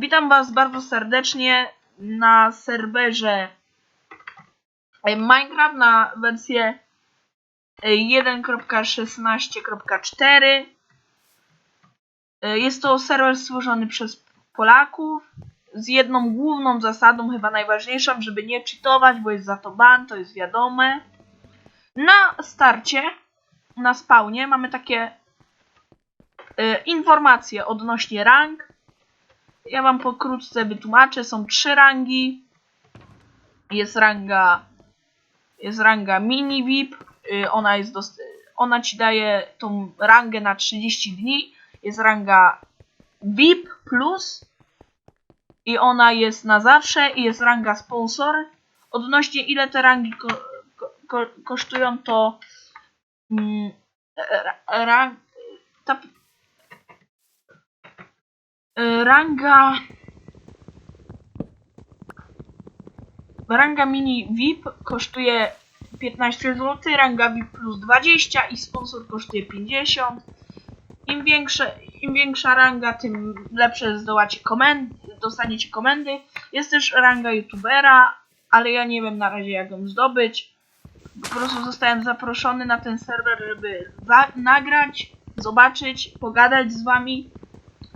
Witam Was bardzo serdecznie na serwerze e, Minecraft na wersję e, 1.16.4. E, Jest to serwer stworzony przez Polaków z jedną główną zasadą, chyba najważniejszą, żeby nie cheatować, bo jest za to ban, to jest wiadome. Na starcie, na spawnie mamy takie e, informacje odnośnie rank. Ja wam pokrótce wytłumaczę. Są trzy rangi. Jest ranga jest ranga mini VIP. y, Ona jest ona ci daje tą rangę na 30 dni. Jest ranga VIP plus i ona jest na zawsze i jest ranga sponsor. Odnośnie ile te rangi ko ko ko kosztują to mm, ta ranga ranga mini VIP kosztuje 15 zł, ranga VIP plus 20 i sponsor kosztuje 50. Im, większe, im większa ranga, tym lepsze zdołacie komendy, dostaniecie komendy. Jest też ranga youtubera, ale ja nie wiem na razie jak ją zdobyć. Po prostu zostałem zaproszony na ten serwer, żeby nagrać, zobaczyć, pogadać z wami,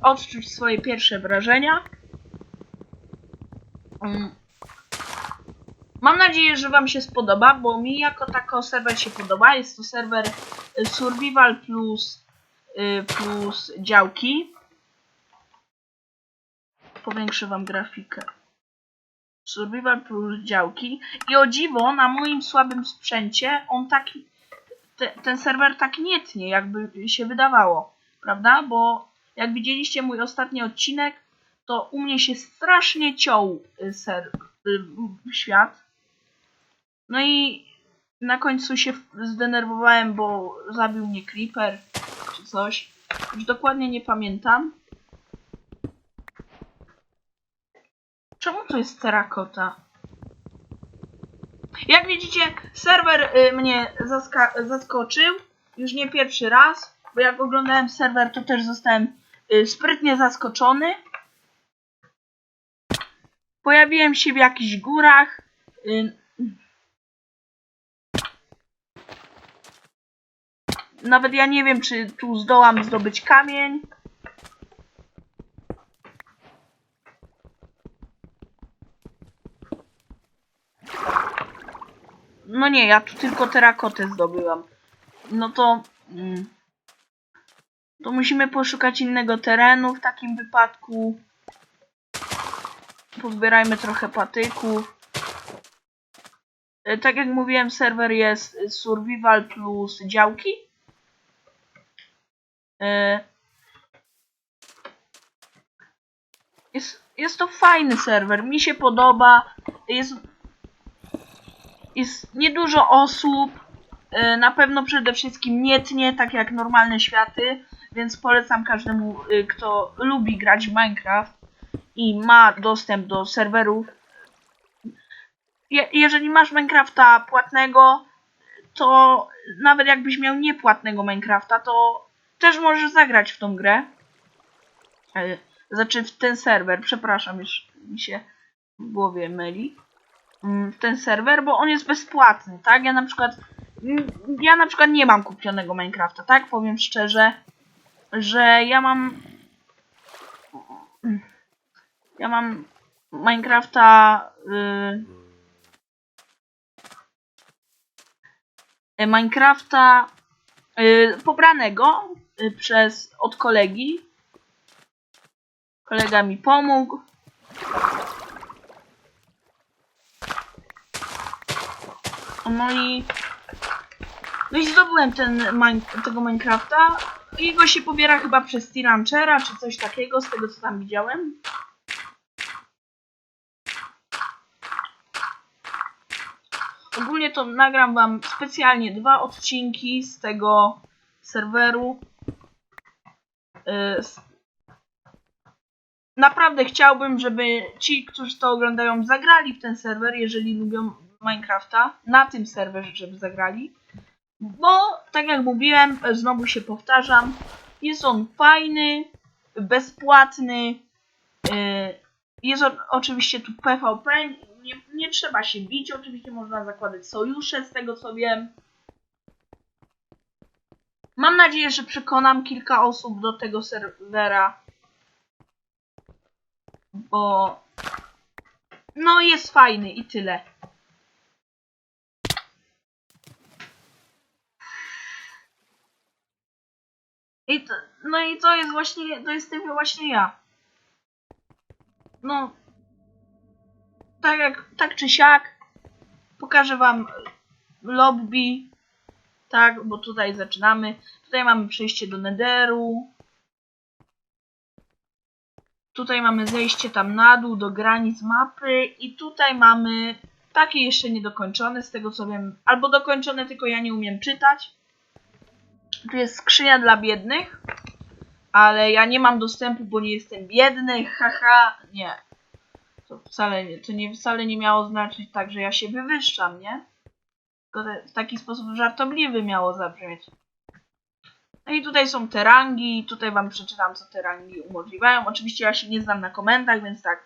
odczuć swoje pierwsze wrażenia. Mm. Mam nadzieję, że Wam się spodoba, bo mi jako tako serwer się podoba. Jest to serwer y, Survival plus, y, plus działki. Powiększę Wam grafikę. Survival plus działki. I o dziwo, na moim słabym sprzęcie, on taki, te, ten serwer tak nie tnie, jakby się wydawało. Prawda? Bo jak widzieliście mój ostatni odcinek, to u mnie się strasznie ciął y, ser, y, świat. No i na końcu się zdenerwowałem, bo zabił mnie Creeper czy coś. Już dokładnie nie pamiętam. Czemu to jest terakota? Jak widzicie, serwer y, mnie zaskoczył. Już nie pierwszy raz, bo jak oglądałem serwer, to też zostałem sprytnie zaskoczony. Pojawiłem się w jakichś górach. y, Nawet ja nie wiem, czy tu zdołam zdobyć kamień. No nie, ja tu tylko terakotę zdobyłam. No to... Mm, to musimy poszukać innego terenu w takim wypadku. Pozbierajmy trochę patyków. E, Tak jak mówiłem, serwer jest survival plus działki. E, Jest, jest to fajny serwer, mi się podoba. Jest, jest niedużo osób. E, Na pewno przede wszystkim nie tnie, tak jak normalne światy, więc polecam każdemu, y, kto lubi grać w Minecraft i ma dostęp do serwerów. Je, jeżeli masz Minecrafta płatnego, to nawet jakbyś miał niepłatnego Minecrafta, to też możesz zagrać w tą grę. E, Znaczy w ten serwer, przepraszam, już mi się w głowie myli. Mm, W ten serwer, bo on jest bezpłatny, tak? Ja na przykład mm, ja na przykład nie mam kupionego Minecrafta, tak? Powiem szczerze, że ja mam ja mam Minecrafta y, Minecrafta y, pobranego y, przez od kolegi. Kolega mi pomógł. No i no i zdobyłem ten tego Minecrafta. Jego się pobiera chyba przez T-Ranchera czy coś takiego, z tego co tam widziałem. Ogólnie to nagram wam specjalnie dwa odcinki z tego serweru. Y, Naprawdę chciałbym, żeby ci, którzy to oglądają, zagrali w ten serwer, jeżeli lubią Minecrafta, na tym serwerze, żeby zagrali. Bo, tak jak mówiłem, znowu się powtarzam, jest on fajny, bezpłatny Yy, jest o, oczywiście tu PvP, nie, nie trzeba się bić, oczywiście można zakładać sojusze z tego co wiem. Mam nadzieję, że przekonam kilka osób do tego serwera. Bo no jest fajny i tyle. I to, no i to jest właśnie, to jestem właśnie ja. No, tak jak, tak czy siak, pokażę wam lobby, tak, bo tutaj zaczynamy. Tutaj mamy przejście do Netheru. Tutaj mamy zejście tam na dół do granic mapy i tutaj mamy takie jeszcze niedokończone z tego co wiem, albo dokończone tylko ja nie umiem czytać. Tu jest skrzynia dla biednych, ale ja nie mam dostępu, bo nie jestem biedny, haha, nie. To wcale nie, to nie, wcale nie miało znaczyć tak, że ja się wywyższam, nie? Tylko w taki sposób żartobliwy miało zabrzmieć. No i tutaj są te rangi, tutaj wam przeczytam, co te rangi umożliwiają. Oczywiście ja się nie znam na komendach, więc tak.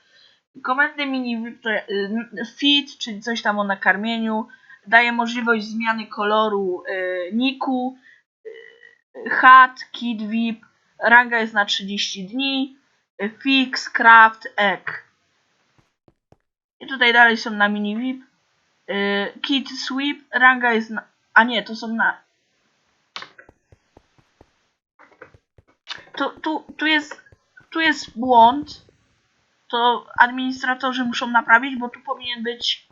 Komendy mini y, fit, czyli coś tam o nakarmieniu, daje możliwość zmiany koloru y, niku, hat, kit VIP, ranga jest na 30 dni, fix, craft, egg. I tutaj dalej są na mini VIP. Y, kit sweep, ranga jest na... A nie, to są na... Tu, tu, tu jest... Tu jest błąd. To administratorzy muszą naprawić, bo tu powinien być...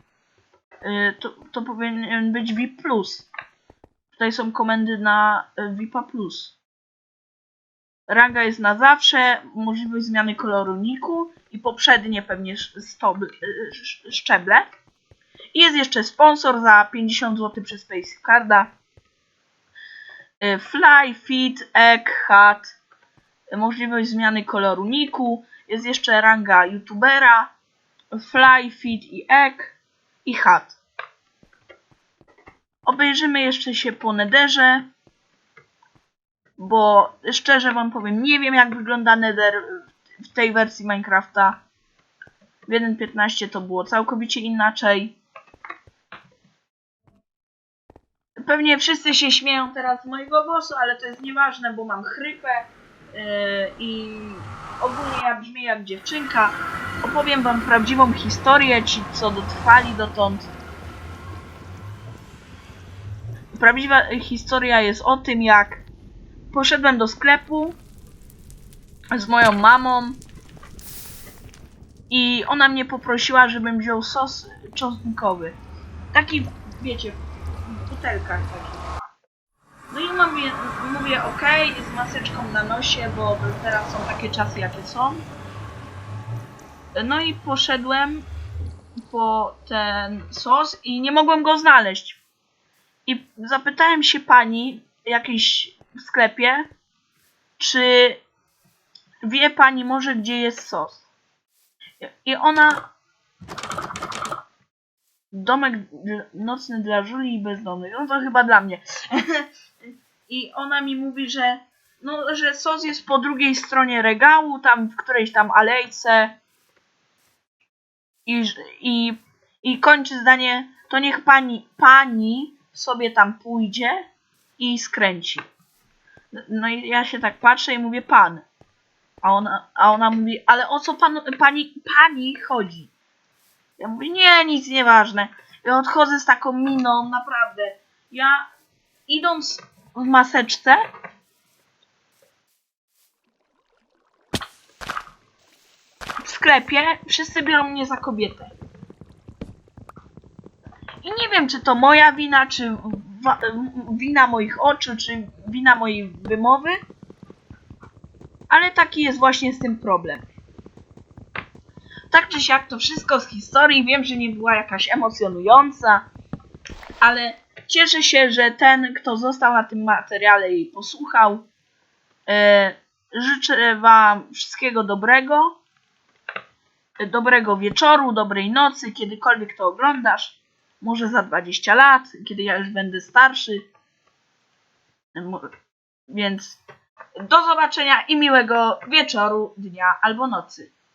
Y, to, to powinien być VIP+. Tutaj są komendy na y, VIPa+. Ranga jest na zawsze, możliwość zmiany koloru niku i poprzednie pewnie sz- szczeble. I jest jeszcze sponsor za 50 zł przez Spacecarda. Y, Fly, Fit, Egg, Hat. Możliwość zmiany koloru niku. Jest jeszcze ranga youtubera. Fly, Fit i Egg. I Hat. Obejrzymy jeszcze się po Netherze. Bo szczerze wam powiem, nie wiem jak wygląda Nether w tej wersji Minecrafta. W 1.15 to było całkowicie inaczej. Pewnie wszyscy się śmieją teraz z mojego głosu, ale to jest nieważne, bo mam chrypę yy, i ogólnie ja brzmię jak dziewczynka. Opowiem wam prawdziwą historię, ci co dotrwali dotąd. Prawdziwa historia jest o tym, jak poszedłem do sklepu z moją mamą i ona mnie poprosiła, żebym wziął sos czosnkowy. Taki, wiecie, w butelkach takich. No i mówię, mówię ok, z maseczką na nosie, bo teraz są takie czasy, jakie są. No i poszedłem po ten sos i nie mogłem go znaleźć. I zapytałem się pani jakiejś w sklepie, czy wie pani może gdzie jest sos? I ona domek nocny dla Julii i bezdomnych. No to chyba dla mnie. I ona mi mówi, że no, że sos jest po drugiej stronie regału, tam w którejś tam alejce. I, i, i kończy zdanie, to niech pani, pani sobie tam pójdzie i skręci. No i ja się tak patrzę i mówię pan. A ona, a ona mówi, ale o co panu, pani, pani chodzi? Ja mówię, nie, nic nieważne. Ja odchodzę z taką miną, naprawdę. Ja idąc w maseczce, w sklepie, wszyscy biorą mnie za kobietę. I nie wiem, czy to moja wina, czy wina moich oczu, czy wina mojej wymowy, ale taki jest właśnie z tym problem. Tak czy siak to wszystko z historii, wiem, że nie była jakaś emocjonująca, ale cieszę się, że ten, kto został na tym materiale i posłuchał, e, życzę wam wszystkiego dobrego, e, dobrego wieczoru, dobrej nocy, kiedykolwiek to oglądasz może za 20 lat, kiedy ja już będę starszy. Więc do zobaczenia i miłego wieczoru, dnia albo nocy.